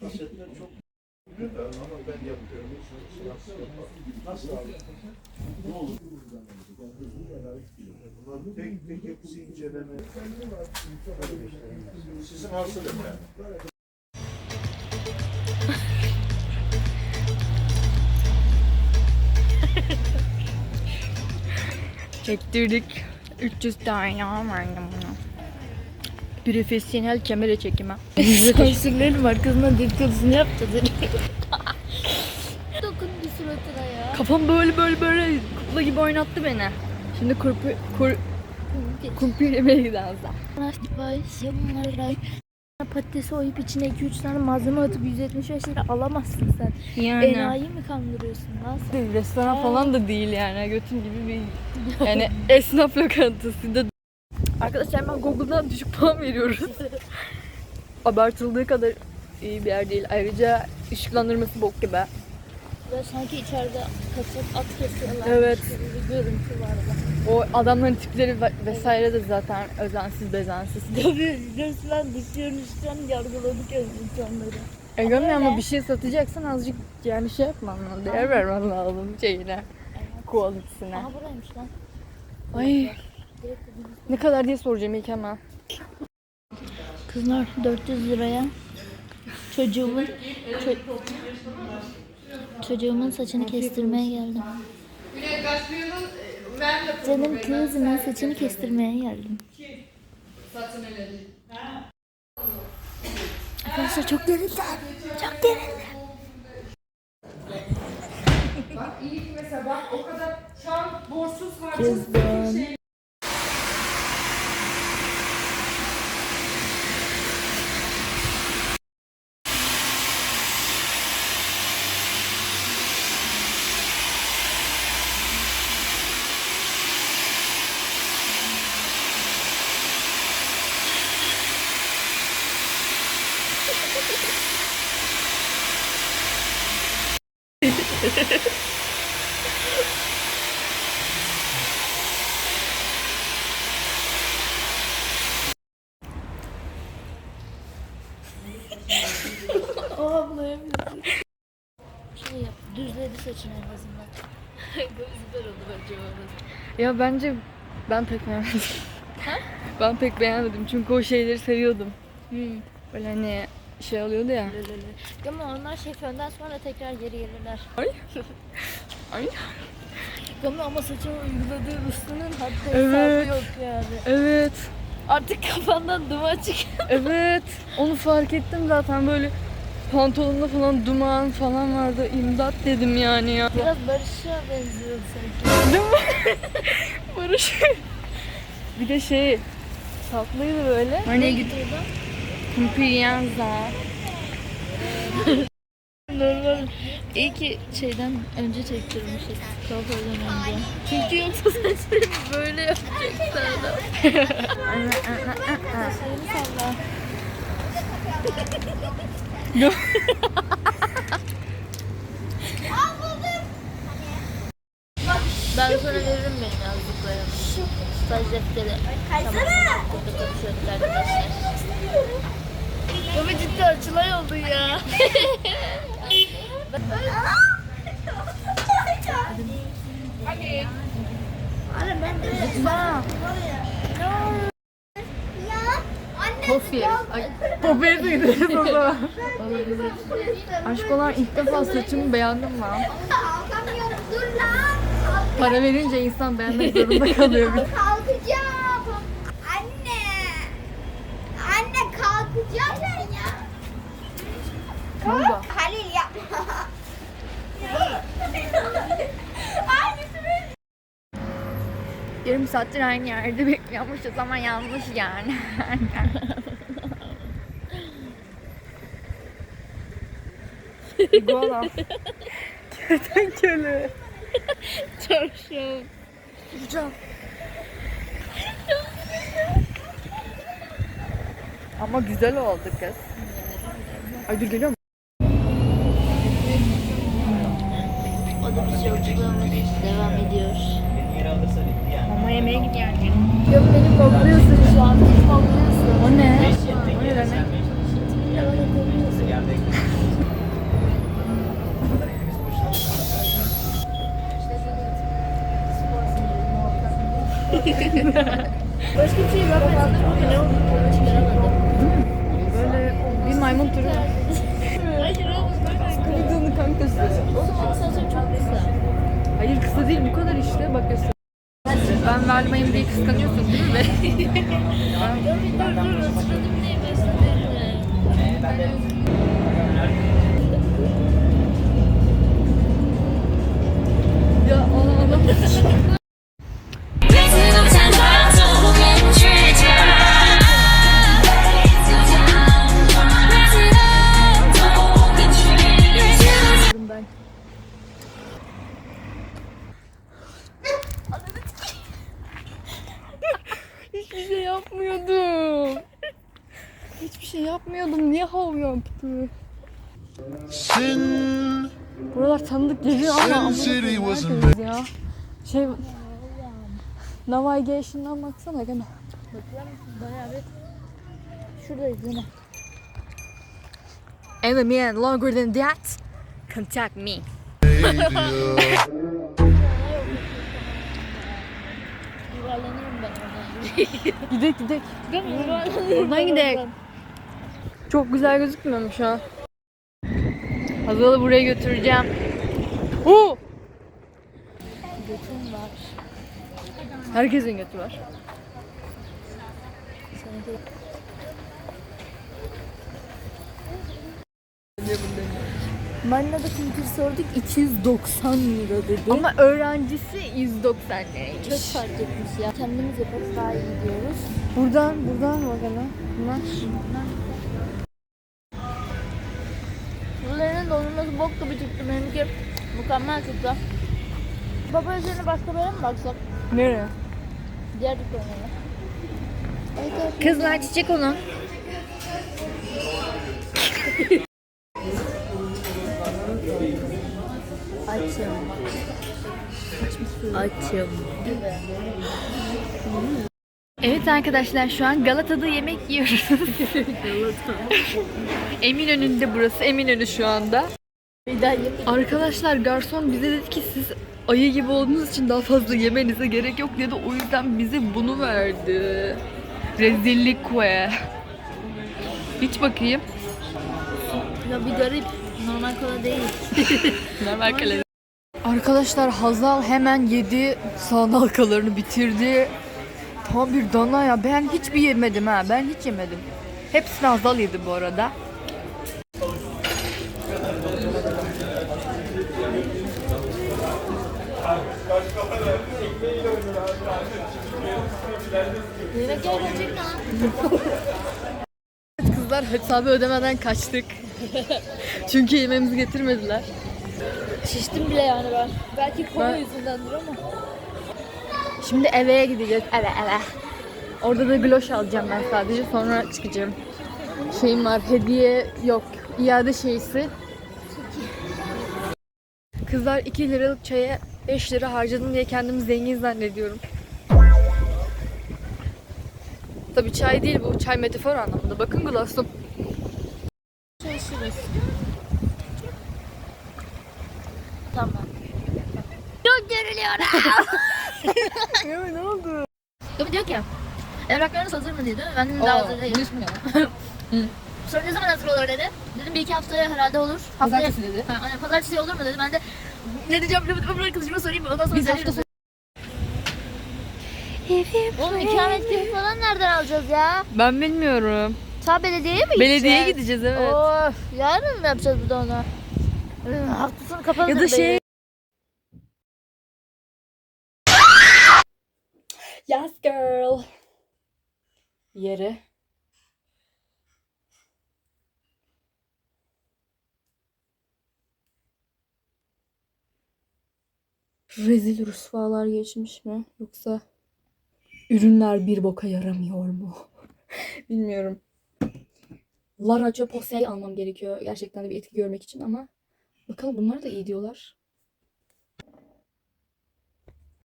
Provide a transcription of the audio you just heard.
Kasetler çok ama ben yapıyorum. Nasıl abi? Tek tek hepsi inceleme. Sizin hasıl efendim. Çektirdik. 300 tane verdim bunu. Profesyonel kamera çekimi. Sansürlerin arkasından dedikodusunu yaptı. Dokundu suratına ya. Kafam böyle böyle böyle kukla gibi oynattı beni. Şimdi kurpu, kur, kumpir yemeye gideceğiz. Patatesi oyup içine 2-3 tane malzeme atıp 175 lira alamazsın sen. Yani. Enayi mi kandırıyorsun lan sen? Bir restoran falan da değil yani. Götüm gibi bir yani esnaf lokantası da. Arkadaşlar ben Google'dan düşük puan veriyoruz. Abartıldığı kadar iyi bir yer değil. Ayrıca ışıklandırması bok gibi. Ya sanki içeride kasap at kesiyorlar. Evet. Bir görüntü vardı. O adamların tipleri ve- vesaire de zaten özensiz bezensiz. Tabii resmen dış görünüşten yargıladık insanları. E görmüyor ama bir şey satacaksan azıcık yani şey yapman lazım. Değer vermen lazım şeyine. Quality'sine. Aha buraymış lan. Ay ne kadar diye soracağım ilk hemen. Kızlar 400 liraya çocuğumun ço- çocuğumun saçını kestirmeye geldim. Canım kızımın saçını kestirmeye geldim. Arkadaşlar çok gerildim. Çok gerildim. Kızdım. O abla yapıyorsun. Şey yap, düzledi saçını en azından. Gözler oldu bence. Ya bence ben pek beğenmedim. ben pek beğenmedim çünkü o şeyleri seviyordum. Hmm. Böyle hani şey oluyordu ya. Ama onlar şefönden sonra tekrar geri gelirler. Ay. Ay. Ama ama saçımı uyguladığı ıslının haddi Evet. hesabı yok yani. Evet. Artık kafandan duman çıkıyor. Evet. Onu fark ettim zaten böyle pantolonda falan duman falan vardı. İmdat dedim yani ya. Biraz Barış'a benziyor sanki. Değil mi? Barış. bir de şey tatlıydı böyle. Hani gidiyordu? Kumpiyanza. Normal. İyi ki şeyden önce çektirmişiz. Kuaförden önce. Çünkü yoksa saçlarım böyle yapacaktı adam. Saçlarını salla. Ben sonra veririm benim yazdıklarımı. Staj defteri. Tamam. Burada konuşuyorduk arkadaşlar. Baba ciddi açılay oldu ya. Kofi. Ay, De gideriz o zaman. Aşk olan ilk defa saçımı beğendim ben. Kalkamıyorum dur lan. Para verince insan beğenmek zorunda kalıyor. Bir. Kalkacağım. Anne. Anne kalkacağım ben ya. Ne oldu? Halil yapma. Yarım saattir aynı yerde bekliyormuşuz ama yanlış yani. Iguana. Kertenkele. Çarşaf. Hocam. Ama güzel oldu kız. Ay dur geliyor mu? Başka bir şey görmedim. Ne olduğunu çıkaramadım. Böyle bir maymun turu. Hayır oğlum böyle. Scooby-Doo'nun kankası. O zaman saçım çok kısa. Hayır kısa değil bu kadar işte bak göster. Ben vermeyeyim diye kıskanıyorsun değil mi? Dur bir dur dur hatırladım diye besledim. ya yapmıyordum. Hiçbir şey yapmıyordum. Niye hav yaptı? Sin, Buralar tanıdık geliyor ama ama Sin City was a neredeyiz ya? Şey Navigation'dan baksana gene. Bayağı bir. Şuradayız yine. And man longer than that, contact me. Gidek gidek. Oradan gidelim. Çok güzel gözükmüyor mu şu an? Hazal'ı buraya götüreceğim. Oo! Götüm var. Herkesin götü var. Marina'da kumpir sorduk 290 lira dedi. Ama öğrencisi 190 çok liraymış. fark etmiş ya. Kendimiz yaparız daha iyi diyoruz. Buradan, buradan bakalım. Bunlar. Bunların dondurması bok gibi çıktı. Benimki mükemmel çıktı. Baba üzerine başka yere mi baksak? Nereye? Diğer evet. Kızlar çiçek olun. Açım. Evet arkadaşlar şu an Galata'da yemek yiyoruz. Eminönü'nde burası. Eminönü şu anda. Arkadaşlar garson bize dedi ki siz ayı gibi olduğunuz için daha fazla yemenize gerek yok dedi. O yüzden bize bunu verdi. Rezillik ve. Hiç bakayım. Ya bir garip. Normal kola değil. Normal kalori. Arkadaşlar Hazal hemen yedi soğan halkalarını bitirdi. Tam bir dana ya. Ben hiçbir yemedim ha. Ben hiç yemedim. Hepsini Hazal yedi bu arada. Yemek gelecek? Kızlar hesabı ödemeden kaçtık. Çünkü yemeğimizi getirmediler. Şiştim bile yani ben. Belki Ben- yüzündendir ama. Şimdi eve gideceğiz. Eve eve. Orada da gloş alacağım ben sadece. Sonra çıkacağım. Şeyim var. Hediye yok. İade şeysi. Kızlar 2 liralık çaya 5 lira harcadım diye kendimi zengin zannediyorum. Tabii çay değil bu. Çay metafor anlamında. Bakın glossum. Çalışırız. Tamam. Çok geriliyorum. Ya ne oldu? Kapı diyor ki evraklarınız hazır mı dedi. Ben dedim daha Aa, hazır değil. Sonra ne zaman hazır olur dedi. Dedim bir iki haftaya herhalde olur. Haftaya, Pazartesi dedi. Ha, aynen, pazartesi olur mu dedi. Ben de ne diyeceğim musun? Öbür arkadaşıma sorayım. Ondan sonra Biz hafta söyleriz. Oğlum ikametgahı falan nereden alacağız ya? Ben bilmiyorum. Ta belediyeye mi Belediyeye gideceğiz? gideceğiz evet. Of yarın mı yapacağız bir de onu? Hı, Hafta sonu kapalı. Ya da şey Yes girl. Yere. Rezil rüsvalar geçmiş mi? Yoksa ürünler bir boka yaramıyor mu? Bilmiyorum. Lara Posay almam gerekiyor gerçekten de bir etki görmek için ama bakalım bunlar da iyi diyorlar.